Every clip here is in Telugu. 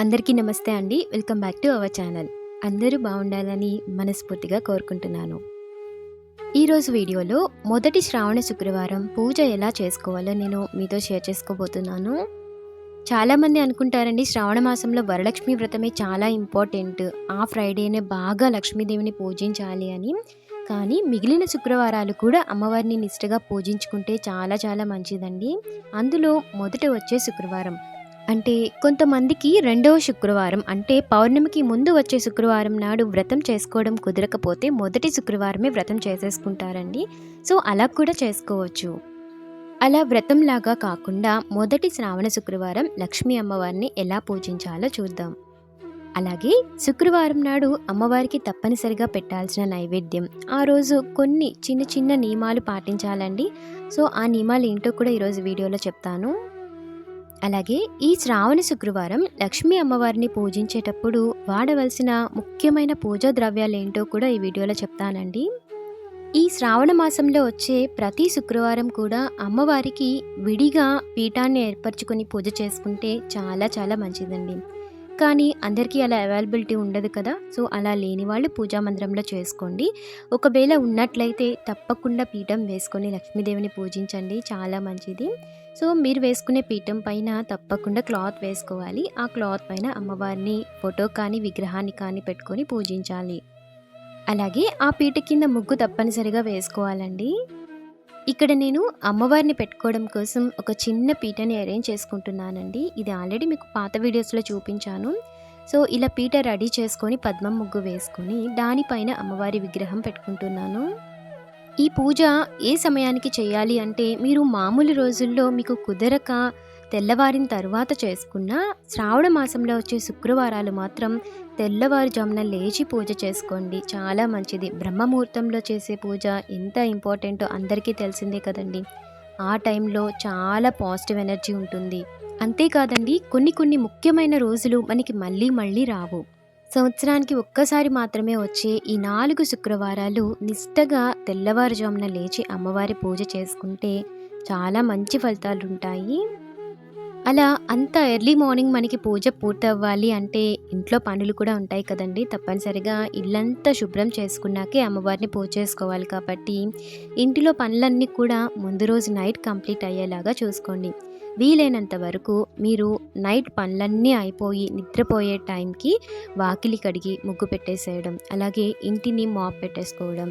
అందరికీ నమస్తే అండి. Welcome back to our channel. అందరూ బాగుండాలని మనస్ఫూర్తిగా కోరుకుంటున్నాను. ఈరోజు వీడియోలో మొదటి శ్రావణ శుక్రవారం పూజ ఎలా చేసుకోవాలో నేను మీతో షేర్ చేసుకోబోతున్నాను. చాలామంది అనుకుంటారండి శ్రావణ మాసంలో వరలక్ష్మి వ్రతమే చాలా ఇంపార్టెంట్. ఆ ఫ్రైడేనే బాగా లక్ష్మీదేవిని పూజించాలి అని. కానీ మిగిలిన శుక్రవారాలు కూడా అమ్మవారిని నిష్ఠగా పూజించుకుంటే చాలా చాలా మంచిదండి. అందులో మొదట వచ్చే శుక్రవారం. అంటే కొంతమందికి రెండవ శుక్రవారం అంటే పౌర్ణమికి ముందు వచ్చే శుక్రవారం నాడు వ్రతం చేసుకోవడం కుదరకపోతే మొదటి శుక్రవారమే వ్రతం చేసేసుకుంటారండి. సో అలా కూడా చేసుకోవచ్చు. అలా వ్రతంలాగా కాకుండా మొదటి శ్రావణ శుక్రవారం లక్ష్మీ అమ్మవారిని ఎలా పూజించాలో చూద్దాం. అలాగే శుక్రవారం నాడు అమ్మవారికి తప్పనిసరిగా పెట్టాల్సిన నైవేద్యం ఆ రోజు కొన్ని చిన్న చిన్న నియమాలు పాటించాలండి. సో ఆ నియమాలు ఏంటో కూడా ఈరోజు వీడియోలో చెప్తాను. అలాగే ఈ శ్రావణ శుక్రవారం లక్ష్మీ అమ్మవారిని పూజించేటప్పుడు వాడవలసిన ముఖ్యమైన పూజా ద్రవ్యాలు ఏంటో కూడా ఈ వీడియోలో చెప్తానండి. ఈ శ్రావణ మాసంలో వచ్చే ప్రతి శుక్రవారం కూడా అమ్మవారికి విడిగా పీఠాన్ని ఏర్పరచుకొని పూజ చేసుకుంటే చాలా చాలా మంచిదండి. కానీ అందరికీ అలా అవైలబిలిటీ ఉండదు కదా సో అలా లేని వాళ్ళు పూజా మందిరంలో చేసుకోండి. ఒకవేళ ఉన్నట్లయితే తప్పకుండా పీఠం వేసుకొని లక్ష్మీదేవిని పూజించండి చాలా మంచిది. సో మీరు వేసుకునే పీఠం పైన తప్పకుండా క్లాత్ వేసుకోవాలి. ఆ క్లాత్ పైన అమ్మవారిని ఫోటో కానీ విగ్రహాన్ని కానీ పెట్టుకొని పూజించాలి. అలాగే ఆ పీట కింద ముగ్గు తప్పనిసరిగా వేసుకోవాలండి. ఇక్కడ నేను అమ్మవారిని పెట్టుకోవడం కోసం ఒక చిన్న పీటని అరేంజ్ చేసుకుంటున్నానండి. ఇది ఆల్రెడీ మీకు పాత వీడియోస్లో చూపించాను. సో ఇలా పీట రెడీ చేసుకొని పద్మం ముగ్గు వేసుకొని దానిపైన అమ్మవారి విగ్రహం పెట్టుకుంటున్నాను. ఈ పూజ ఏ సమయానికి చేయాలి అంటే మీరు మామూలు రోజుల్లో మీకు కుదరక తెల్లవారిన తర్వాత చేసుకున్న శ్రావణ మాసంలో వచ్చే శుక్రవారాలు మాత్రం తెల్లవారుజామున లేచి పూజ చేసుకోండి. చాలా మంచిది. బ్రహ్మముహూర్తంలో చేసే పూజ ఎంత ఇంపార్టెంటో అందరికీ తెలిసిందే కదండి. ఆ టైంలో చాలా పాజిటివ్ ఎనర్జీ ఉంటుంది. అంతేకాదండి కొన్ని కొన్ని ముఖ్యమైన రోజులు మనకి మళ్ళీ మళ్ళీ రావు. సంవత్సరానికి ఒక్కసారి మాత్రమే వచ్చే ఈ నాలుగు శుక్రవారాలు నిష్టగా తెల్లవారుజామున లేచి అమ్మవారి పూజ చేసుకుంటే చాలా మంచి ఫలితాలు ఉంటాయి అలా అంత ఎర్లీ మార్నింగ్ మనకి పూజ పూర్తవ్వాలి అంటే ఇంట్లో పనులు కూడా ఉంటాయి కదండి. తప్పనిసరిగా ఇల్లంతా శుభ్రం చేసుకున్నాకే అమ్మవారిని పూజ చేసుకోవాలి కాబట్టి ఇంటిలో పనులన్నీ కూడా ముందు రోజు నైట్ కంప్లీట్ అయ్యేలాగా చూసుకోండి. వీలైనంత వరకు మీరు నైట్ పనులన్నీ అయిపోయి నిద్రపోయే టైంకి వాకిలి కడిగి ముగ్గు పెట్టేసేయడం అలాగే ఇంటిని మాప్ పెట్టేసుకోవడం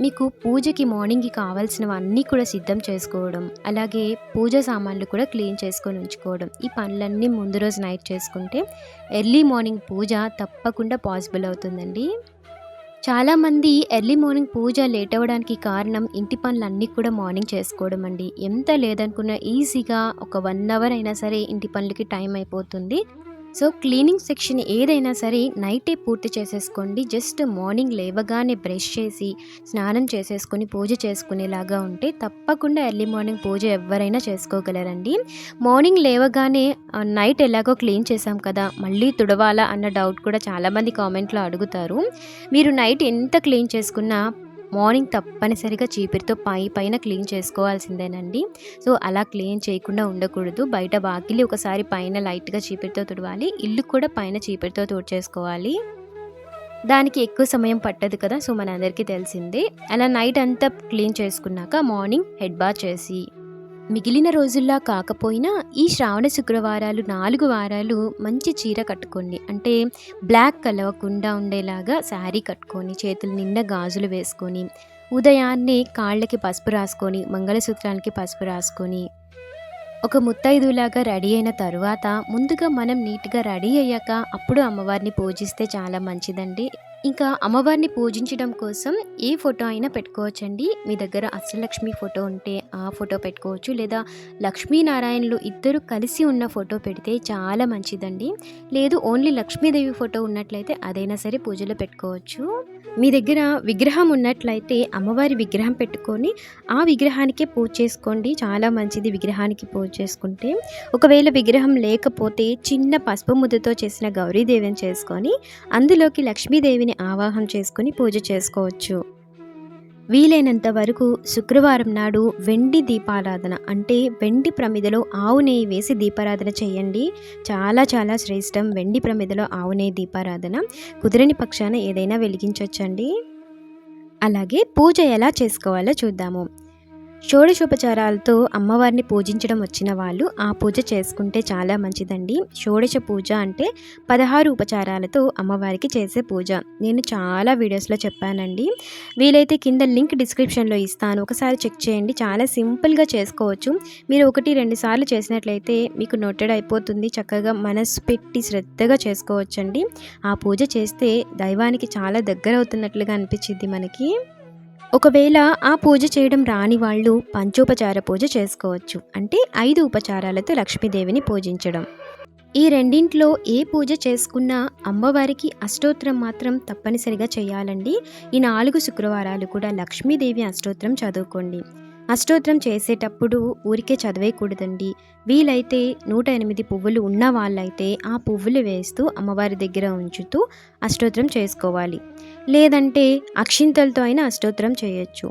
మీకు పూజకి మార్నింగ్కి కావాల్సినవన్నీ కూడా సిద్ధం చేసుకోవడం అలాగే పూజ సామాన్లు కూడా క్లీన్ చేసుకొని ఉంచుకోవడం. ఈ పనులన్నీ ముందు రోజు నైట్ చేసుకుంటే ఎర్లీ మార్నింగ్ పూజ తప్పకుండా పాసిబుల్ అవుతుందండి. చాలామంది ఎర్లీ మార్నింగ్ పూజ లేట్ అవ్వడానికి కారణం ఇంటి పనులన్నీ కూడా మార్నింగ్ చేసుకోవడం అండి. ఎంత లేదనుకున్నా ఈజీగా ఒక వన్ అవర్ అయినా సరే ఇంటి పనులకి టైం అయిపోతుంది. సో క్లీనింగ్ సెక్షన్ ఏదైనా సరే నైటే పూర్తి చేసేసుకోండి. జస్ట్ మార్నింగ్ లేవగానే బ్రష్ చేసి స్నానం చేసేసుకొని పూజ చేసుకునేలాగా ఉంటే తప్పకుండా ఎర్లీ మార్నింగ్ పూజ ఎవరైనా చేసుకోగలరండి. మార్నింగ్ లేవగానే నైట్ ఎలాగో క్లీన్ చేసాం కదా మళ్ళీ తుడవాలా అన్న డౌట్ కూడా చాలామంది కామెంట్లో అడుగుతారు. మీరు నైట్ ఎంత క్లీన్ చేసుకున్నా మార్నింగ్ తప్పనిసరిగా చీపిరితో పై పైన క్లీన్ చేసుకోవాల్సిందేనండి. సో అలా క్లీన్ చేయకుండా ఉండకూడదు. బయట వాకిలి ఒకసారి పైన లైట్గా చీపిరితో తుడవాలి. ఇల్లు కూడా పైన చీపిరితో తుడిచేసుకోవాలి. దానికి ఎక్కువ సమయం పట్టదు కదా సో మనందరికీ తెలిసిందే. అలా నైట్ అంతా క్లీన్ చేసుకున్నాక మార్నింగ్ హెడ్ బాత్ చేసి మిగిలిన రోజుల్లా కాకపోయినా ఈ శ్రావణ శుక్రవారాలు నాలుగు వారాలు మంచి చీర కట్టుకోండి. అంటే బ్లాక్ కలవకుండా ఉండేలాగా శారీ కట్టుకొని చేతులు నిండా గాజులు వేసుకొని ఉదయాన్నే కాళ్ళకి పసుపు రాసుకొని మంగళసూత్రానికి పసుపు రాసుకొని ఒక ముత్తైదులాగా రెడీ అయిన తరువాత ముందుగా మనం నీట్గా రెడీ అయ్యాక అప్పుడు అమ్మవారిని పూజిస్తే చాలా మంచిదండి. ఇంకా అమ్మవారిని పూజించడం కోసం ఏ ఫోటో అయినా పెట్టుకోవచ్చండి. మీ దగ్గర అష్టలక్ష్మి ఫోటో ఉంటే ఆ ఫోటో పెట్టుకోవచ్చు. లేదా లక్ష్మీనారాయణలు ఇద్దరు కలిసి ఉన్న ఫోటో పెడితే చాలా మంచిదండి. లేదు ఓన్లీ లక్ష్మీదేవి ఫోటో ఉన్నట్లయితే అదైనా సరే పూజలో పెట్టుకోవచ్చు. మీ దగ్గర విగ్రహం ఉన్నట్లయితే అమ్మవారి విగ్రహం పెట్టుకొని ఆ విగ్రహానికే పూజ చేసుకోండి. చాలా మంచిది విగ్రహానికి పూజ చేసుకుంటే. ఒకవేళ విగ్రహం లేకపోతే చిన్న పసుపు ముద్దతో చేసిన గౌరీదేవిని చేసుకొని అందులోకి లక్ష్మీదేవిని ఆవాహం చేసుకొని పూజ చేసుకోవచ్చు. వీలైనంత వరకు శుక్రవారం నాడు వెండి దీపారాధన అంటే వెండి ప్రమిదలో ఆవు నెయ్యి వేసి దీపారాధన చేయండి. చాలా చాలా శ్రేష్టం వెండి ప్రమిదలో ఆవు నెయ్యి దీపారాధన. కుదిరని పక్షాన ఏదైనా వెలిగించవచ్చండి అలాగే పూజ ఎలా చేసుకోవాలో చూద్దాము. షోడశోపచారాలతో అమ్మవారిని పూజించడం వచ్చిన వాళ్ళు ఆ పూజ చేసుకుంటే చాలా మంచిదండి. షోడశ పూజ అంటే పదహారు ఉపచారాలతో అమ్మవారికి చేసే పూజ. నేను చాలా వీడియోస్లో చెప్పానండి. వీలైతే కింద లింక్ డిస్క్రిప్షన్లో ఇస్తాను. ఒకసారి చెక్ చేయండి. చాలా సింపుల్గా చేసుకోవచ్చు. మీరు ఒకటి రెండు సార్లు చేసినట్లయితే మీకు నోటెడ్ అయిపోతుంది. చక్కగా మనసు పెట్టి శ్రద్ధగా చేసుకోవచ్చండి. ఆ పూజ చేస్తే దైవానికి చాలా దగ్గర అవుతున్నట్లుగా అనిపించింది మనకి. ఒకవేళ ఆ పూజ చేయడం రాని వాళ్ళు పంచోపచార పూజ చేసుకోవచ్చు. అంటే ఐదు ఉపచారాలతో లక్ష్మీదేవిని పూజించడం. ఈ రెండింట్లో ఏ పూజ చేసుకున్నా అమ్మవారికి అష్టోత్తరం మాత్రం తప్పనిసరిగా చేయాలండి. ఈ నాలుగు శుక్రవారాలు కూడా లక్ష్మీదేవి అష్టోత్తరం చదువుకోండి. అష్టోత్తరం చేసేటప్పుడు ఊరికే చదివేయకూడదండి. వీలైతే నూట ఎనిమిది పువ్వులు ఉన్న వాళ్ళైతే ఆ పువ్వులు వేస్తూ అమ్మవారి దగ్గర ఉంచుతూ అష్టోత్తరం చేసుకోవాలి. లేదంటే అక్షింతలతో అయినా అష్టోత్తరం చేయొచ్చు.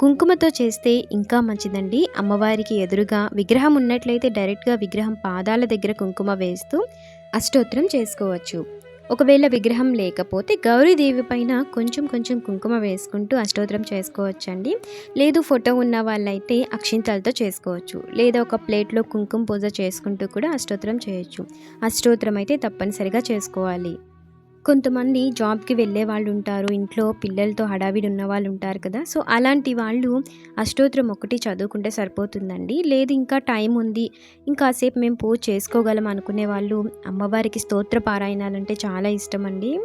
కుంకుమతో చేస్తే ఇంకా మంచిదండి. అమ్మవారికి ఎదురుగా విగ్రహం ఉన్నట్లయితే డైరెక్ట్గా విగ్రహం పాదాల దగ్గర కుంకుమ వేస్తూ అష్టోత్తరం చేసుకోవచ్చు. ఒకవేళ విగ్రహం లేకపోతే గౌరీదేవి పైన కొంచెం కొంచెం కుంకుమ వేసుకుంటూ అష్టోత్తరం చేసుకోవచ్చండి. లేదు ఫోటో ఉన్న వాళ్ళైతే అక్షింతలతో చేసుకోవచ్చు. లేదా ఒక ప్లేట్లో కుంకుమ పూజ చేసుకుంటూ కూడా అష్టోత్తరం చేయొచ్చు. అష్టోత్తరం అయితే తప్పనిసరిగా చేసుకోవాలి. కొంతమంది జాబ్కి వెళ్ళే వాళ్ళు ఉంటారు ఇంట్లో పిల్లలతో హడావిడి ఉన్న వాళ్ళు ఉంటారు కదా. సో అలాంటి వాళ్ళు అష్టోత్తరం ఒకటి చదువుకుంటే సరిపోతుందండి. లేదు ఇంకా టైం ఉంది. ఇంకాసేపు మేము పూజ చేసుకోగలం అనుకునే వాళ్ళు అమ్మవారికి స్తోత్ర పారాయణాలంటే చాలా ఇష్టం అండి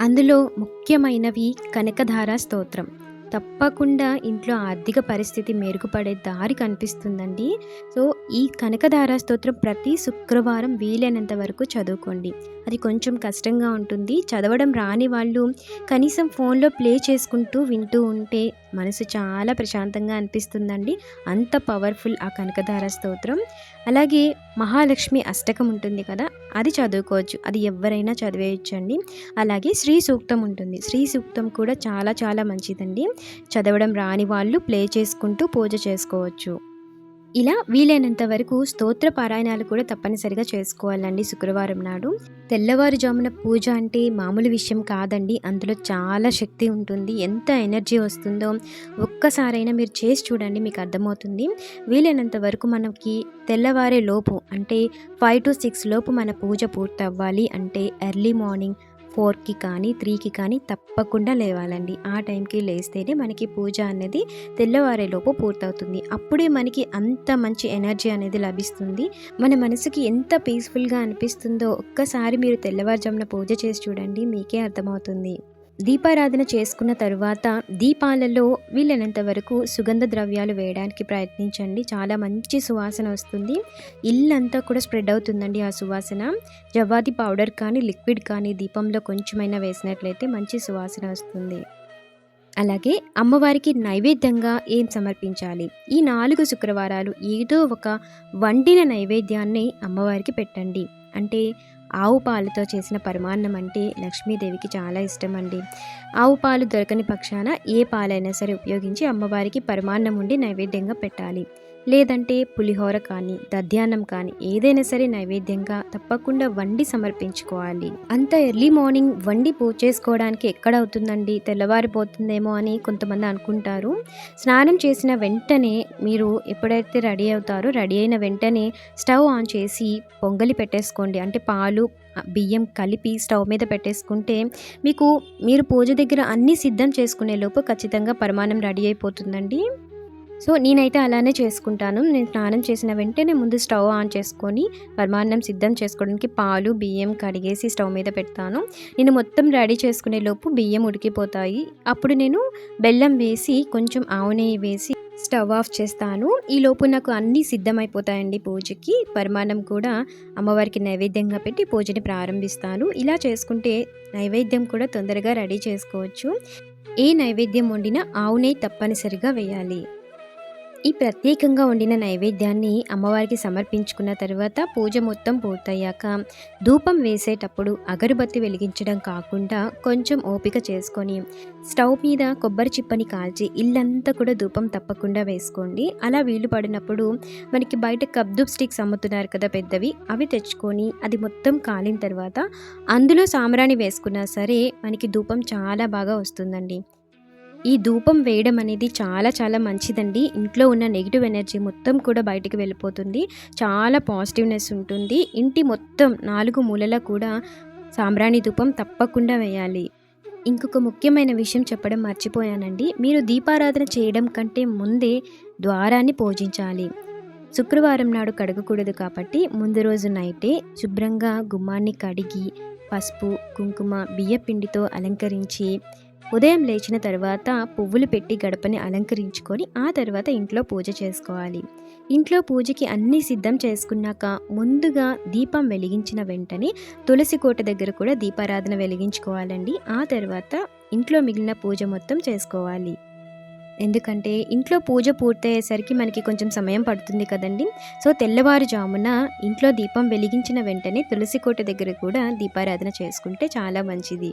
అందులో ముఖ్యమైనవి కనకధార స్తోత్రం. తప్పకుండా ఇంట్లో ఆర్థిక పరిస్థితి మెరుగుపడే దారి కనిపిస్తుందండి. సో ఈ కనకధార స్తోత్రం ప్రతి శుక్రవారం వీలైనంత వరకు చదువుకోండి. అది కొంచెం కష్టంగా ఉంటుంది. చదవడం రాని వాళ్ళు కనీసం ఫోన్లో ప్లే చేసుకుంటూ వింటూ ఉంటే మనసు చాలా ప్రశాంతంగా అనిపిస్తుందండి. అంత పవర్ఫుల్ ఆ కనకధార స్తోత్రం. అలాగే మహాలక్ష్మి అష్టకం ఉంటుంది కదా అది చదువుకోవచ్చు. అది ఎవరైనా చదివేయచ్చండి. అలాగే శ్రీ సూక్తం ఉంటుంది. శ్రీ సూక్తం కూడా చాలా చాలా మంచిదండి. చదవడం రాని వాళ్ళు ప్లే చేసుకుంటూ పూజ చేసుకోవచ్చు. ఇలా వీలైనంత వరకు స్తోత్ర పారాయణాలు కూడా తప్పనిసరిగా చేసుకోవాలండి శుక్రవారం నాడు. తెల్లవారుజామున పూజ అంటే మామూలు విషయం కాదండి. అందులో చాలా శక్తి ఉంటుంది. ఎంత ఎనర్జీ వస్తుందో ఒక్కసారైనా మీరు చేసి చూడండి మీకు అర్థమవుతుంది. వీలైనంత వరకు మనకి తెల్లవారే లోపు అంటే ఫైవ్ టు సిక్స్ లోపు మన పూజ పూర్తి అవ్వాలి అంటే ఎర్లీ మార్నింగ్ ఫోర్కి కానీ త్రీకి కానీ తప్పకుండా లేవాలండి. ఆ టైంకి లేస్తేనే మనకి పూజ అనేది తెల్లవారేలోపు పూర్తవుతుంది. అప్పుడే మనకి అంత మంచి ఎనర్జీ అనేది లభిస్తుంది. మన మనసుకి ఎంత పీస్ఫుల్గా అనిపిస్తుందో ఒక్కసారి మీరు తెల్లవారుజామున పూజ చేసి చూడండి మీకే అర్థమవుతుంది. దీపారాధన చేసుకున్న తరువాత దీపాలలో వీలైనంత వరకు సుగంధ ద్రవ్యాలు వేయడానికి ప్రయత్నించండి. చాలా మంచి సువాసన వస్తుంది. ఇల్లంతా కూడా స్ప్రెడ్ అవుతుందండి ఆ సువాసన. జవాది పౌడర్ కానీ లిక్విడ్ కానీ దీపంలో కొంచెమైనా వేసినట్లయితే మంచి సువాసన వస్తుంది. అలాగే అమ్మవారికి నైవేద్యంగా ఏం సమర్పించాలి? ఈ నాలుగు శుక్రవారాలు ఏదో ఒక వండిన నైవేద్యాన్ని అమ్మవారికి పెట్టండి. అంటే ఆవు పాలతో చేసిన పరమాన్నం అంటే లక్ష్మీదేవికి చాలా ఇష్టం అండి ఆవు పాలు దొరకని పక్షాన ఏ పాలైనా సరే ఉపయోగించి అమ్మవారికి పరమాన్నం ఉండి నైవేద్యంగా పెట్టాలి. లేదంటే పులిహోర కానీ దధ్యాన్నం కానీ ఏదైనా సరే నైవేద్యంగా తప్పకుండా వండి సమర్పించుకోవాలి. అంత ఎర్లీ మార్నింగ్ వండి పూజ చేసుకోవడానికి ఎక్కడ అవుతుందండి? తెల్లవారిపోతుందేమో అని కొంతమంది అనుకుంటారు. స్నానం చేసిన వెంటనే మీరు ఎప్పుడైతే రెడీ అవుతారో రెడీ అయిన వెంటనే స్టవ్ ఆన్ చేసి పొంగలి పెట్టేసుకోండి. అంటే పాలు బియ్యం కలిపి స్టవ్ మీద పెట్టేసుకుంటే మీకు మీరు పూజ దగ్గర అన్నీ సిద్ధం చేసుకునే లోపు ఖచ్చితంగా పరిమాణం రెడీ అయిపోతుందండి. సో నేనైతే అలానే చేసుకుంటాను. నేను స్నానం చేసిన వెంటనే ముందు స్టవ్ ఆన్ చేసుకొని పరమాన్నం సిద్ధం చేసుకోవడానికి పాలు బియ్యం కడిగేసి స్టవ్ మీద పెడతాను. నేను మొత్తం రెడీ చేసుకునే లోపు బియ్యం ఉడికిపోతాయి. అప్పుడు నేను బెల్లం వేసి కొంచెం ఆవు నెయ్యి వేసి స్టవ్ ఆఫ్ చేస్తాను. ఈ లోపు నాకు అన్నీ సిద్ధమైపోతాయండి పూజకి. పరమాన్నం కూడా అమ్మవారికి నైవేద్యంగా పెట్టి పూజని ప్రారంభిస్తాను. ఇలా చేసుకుంటే నైవేద్యం కూడా తొందరగా రెడీ చేసుకోవచ్చు. ఏ నైవేద్యం వండినా ఆవు నెయ్యి తప్పనిసరిగా వేయాలి. ఈ ప్రత్యేకంగా వండిన నైవేద్యాన్ని అమ్మవారికి సమర్పించుకున్న తర్వాత పూజ మొత్తం పూర్తయ్యాక ధూపం వేసేటప్పుడు అగరుబత్తి వెలిగించడం కాకుండా కొంచెం ఓపిక చేసుకొని స్టవ్ మీద కొబ్బరి చిప్పని కాల్చి ఇల్లంతా కూడా ధూపం తప్పకుండా వేసుకోండి. అలా వీలు పడినప్పుడు మనకి బయట కబ్దూప్ స్టిక్స్ అమ్ముతున్నారు కదా పెద్దవి అవి తెచ్చుకొని అది మొత్తం కాలిన తర్వాత అందులో సాంబ్రాణి వేసుకున్నా సరే మనకి ధూపం చాలా బాగా వస్తుందండి. ఈ ధూపం వేయడం అనేది చాలా చాలా మంచిదండి. ఇంట్లో ఉన్న నెగిటివ్ ఎనర్జీ మొత్తం కూడా బయటికి వెళ్ళిపోతుంది. చాలా పాజిటివ్నెస్ ఉంటుంది. ఇంటి మొత్తం నాలుగు మూలల కూడా సాంబ్రాణి ధూపం తప్పకుండా వేయాలి. ఇంకొక ముఖ్యమైన విషయం చెప్పడం మర్చిపోయానండి. మీరు దీపారాధన చేయడం కంటే ముందే ద్వారాన్ని పూజించాలి. శుక్రవారం నాడు కడగకూడదు కాబట్టి ముందు రోజు నైటే శుభ్రంగా గుమ్మాన్ని కడిగి పసుపు కుంకుమ బియ్యపిండితో అలంకరించి ఉదయం లేచిన తర్వాత పువ్వులు పెట్టి గడపని అలంకరించుకొని ఆ తర్వాత ఇంట్లో పూజ చేసుకోవాలి. ఇంట్లో పూజకి అన్నీ సిద్ధం చేసుకున్నాక ముందుగా దీపం వెలిగించిన వెంటనే తులసి కోట దగ్గర కూడా దీపారాధన వెలిగించుకోవాలండి. ఆ తర్వాత ఇంట్లో మిగిలిన పూజ మొత్తం చేసుకోవాలి. ఎందుకంటే ఇంట్లో పూజ పూర్తయ్యేసరికి మనకి కొంచెం సమయం పడుతుంది కదండి. సో తెల్లవారుజామున ఇంట్లో దీపం వెలిగించిన వెంటనే తులసి కోట దగ్గర కూడా దీపారాధన చేసుకుంటే చాలా మంచిది.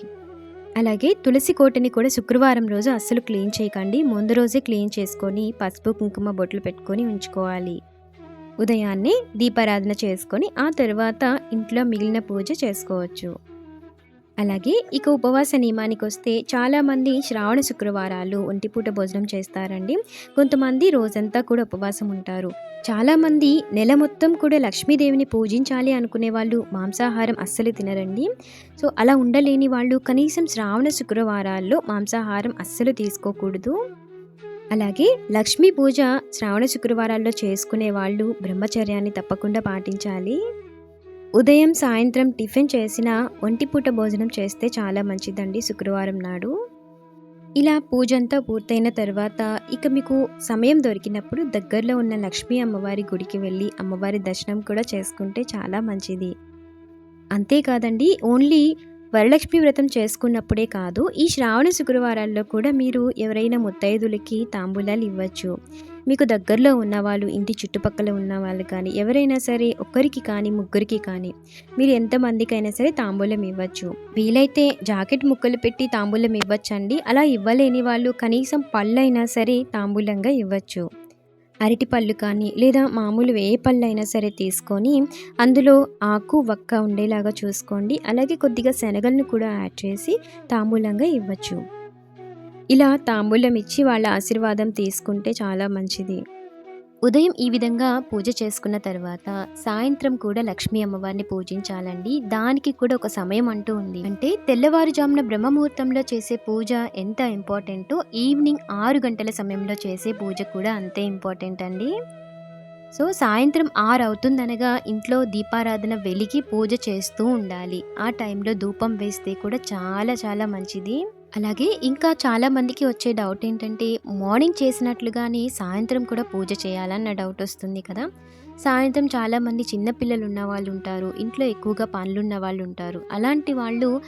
అలాగే తులసి కోటని కూడా శుక్రవారం రోజు అస్సలు క్లీన్ చేయకండి. ముందు రోజే క్లీన్ చేసుకొని పసుపు కుంకుమ బొట్లు పెట్టుకొని ఉంచుకోవాలి. ఉదయాన్నే దీపారాధన చేసుకొని ఆ తర్వాత ఇంట్లో మిగిలిన పూజ చేసుకోవచ్చు. అలాగే ఇక ఉపవాస నియమానికి వస్తే చాలామంది శ్రావణ శుక్రవారాలు ఒంటిపూట భోజనం చేస్తారండి. కొంతమంది రోజంతా కూడా ఉపవాసం ఉంటారు. చాలామంది నెల మొత్తం కూడా లక్ష్మీదేవిని పూజించాలి అనుకునే వాళ్ళు మాంసాహారం అస్సలు తినరండి. సో అలా ఉండలేని వాళ్ళు కనీసం శ్రావణ శుక్రవారాల్లో మాంసాహారం అస్సలు తీసుకోకూడదు. అలాగే లక్ష్మీ పూజ శ్రావణ శుక్రవారాల్లో చేసుకునే వాళ్ళు బ్రహ్మచర్యాన్ని తప్పకుండా పాటించాలి. ఉదయం సాయంత్రం టిఫిన్ చేసిన ఒంటిపూట భోజనం చేస్తే చాలా మంచిదండి శుక్రవారం నాడు. ఇలా పూజ అంతా పూర్తయిన తర్వాత ఇక మీకు సమయం దొరికినప్పుడు దగ్గరలో ఉన్న లక్ష్మీ అమ్మవారి గుడికి వెళ్ళి అమ్మవారి దర్శనం కూడా చేసుకుంటే చాలా మంచిది. అంతేకాదండి ఓన్లీ వరలక్ష్మి వ్రతం చేసుకున్నప్పుడే కాదు ఈ శ్రావణ శుక్రవారాల్లో కూడా మీరు ఎవరైనా ముత్తైదులకి తాంబూలాలు ఇవ్వచ్చు. మీకు దగ్గరలో ఉన్నవాళ్ళు ఇంటి చుట్టుపక్కల ఉన్న వాళ్ళు కానీ ఎవరైనా సరే ఒక్కరికి కానీ ముగ్గురికి కానీ మీరు ఎంతమందికైనా సరే తాంబూలం ఇవ్వచ్చు. వీలైతే జాకెట్ ముక్కలు పెట్టి తాంబూలం ఇవ్వచ్చండి. అలా ఇవ్వలేని వాళ్ళు కనీసం పళ్ళైనా సరే తాంబూలంగా ఇవ్వచ్చు. అరటిపళ్ళు కానీ లేదా మామూలు ఏ పళ్ళు అయినా సరే తీసుకొని అందులో ఆకు వక్క ఉండేలాగా చూసుకోండి. అలాగే కొద్దిగా శనగలను కూడా యాడ్ చేసి తాంబూలంగా ఇవ్వచ్చు. ఇలా తాంబూలం ఇచ్చి వాళ్ళ ఆశీర్వాదం తీసుకుంటే చాలా మంచిది. ఉదయం ఈ విధంగా పూజ చేసుకున్న తర్వాత సాయంత్రం కూడా లక్ష్మీ అమ్మవారిని పూజించాలండి. దానికి కూడా ఒక సమయం అంటూ ఉంది. అంటే తెల్లవారుజామున బ్రహ్మముహూర్తంలో చేసే పూజ ఎంత ఇంపార్టెంటో ఈవినింగ్ ఆరు గంటల సమయంలో చేసే పూజ కూడా అంతే ఇంపార్టెంట్ అండి. సో సాయంత్రం ఆరు అవుతుందనగా ఇంట్లో దీపారాధన వెలిగి పూజ చేస్తూ ఉండాలి. ఆ టైంలో ధూపం వేస్తే కూడా చాలా చాలా మంచిది. అలాగే ఇంకా చాలా మందికి వచ్చే డౌట్ ఏంటంటే మార్నింగ్ చేసినట్లుగానే సాయంత్రం కూడా పూజ చేయాలన్న డౌట్ వస్తుంది కదా. సాయంత్రం చాలామంది చిన్నపిల్లలు ఉన్న వాళ్ళు ఉంటారు ఇంట్లో ఎక్కువగా పనులున్న వాళ్ళు ఉంటారు. అలాంటి వాళ్ళు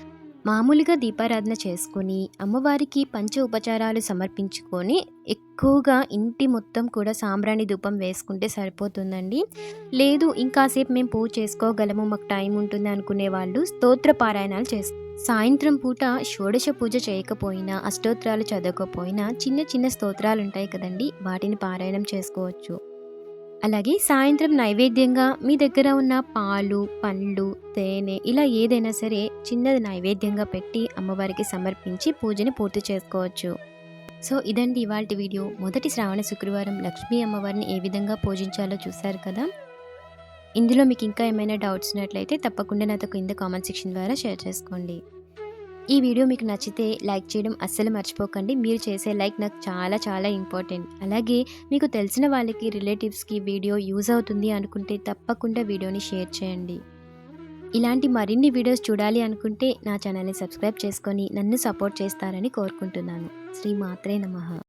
మామూలుగా దీపారాధన చేసుకొని అమ్మవారికి పంచ ఉపచారాలు సమర్పించుకొని ఎక్కువగా ఇంటి మొత్తం కూడా సాంబ్రాణి ధూపం వేసుకుంటే సరిపోతుందండి. లేదు ఇంకాసేపు మేము పూజ చేసుకోగలము మాకు టైం ఉంటుంది అనుకునే వాళ్ళు స్తోత్ర పారాయణాలు చేస్తారు సాయంత్రం పూట షోడశ పూజ చేయకపోయినా అష్టోత్తరాలు చదవకపోయినా చిన్న చిన్న స్తోత్రాలు ఉంటాయి కదండి వాటిని పారాయణం చేసుకోవచ్చు. అలాగే సాయంత్రం నైవేద్యంగా మీ దగ్గర ఉన్న పాలు పండ్లు తేనె ఇలా ఏదైనా సరే చిన్నది నైవేద్యంగా పెట్టి అమ్మవారికి సమర్పించి పూజని పూర్తి చేసుకోవచ్చు. సో ఇదండి ఇవాళ వీడియో. మొదటి శ్రావణ శుక్రవారం లక్ష్మీ అమ్మవారిని ఏ విధంగా పూజించాలో చూశారు కదా? ఇందులో మీకు ఇంకా ఏమైనా డౌట్స్ ఉన్నట్లయితే తప్పకుండా నాతో కింద కామెంట్ సెక్షన్ ద్వారా షేర్ చేసుకోండి. ఈ వీడియో మీకు నచ్చితే లైక్ చేయడం అస్సలు మర్చిపోకండి. మీరు చేసే లైక్ నాకు చాలా చాలా ఇంపార్టెంట్ అలాగే మీకు తెలిసిన వాళ్ళకి రిలేటివ్స్కి వీడియో యూజ్ అవుతుంది అనుకుంటే తప్పకుండా వీడియోని షేర్ చేయండి. ఇలాంటి మరిన్ని వీడియోస్ చూడాలి అనుకుంటే నా ఛానల్ని సబ్స్క్రైబ్ చేసుకొని నన్ను సపోర్ట్ చేస్తారని కోరుకుంటున్నాను. శ్రీ మాత్రే నమః.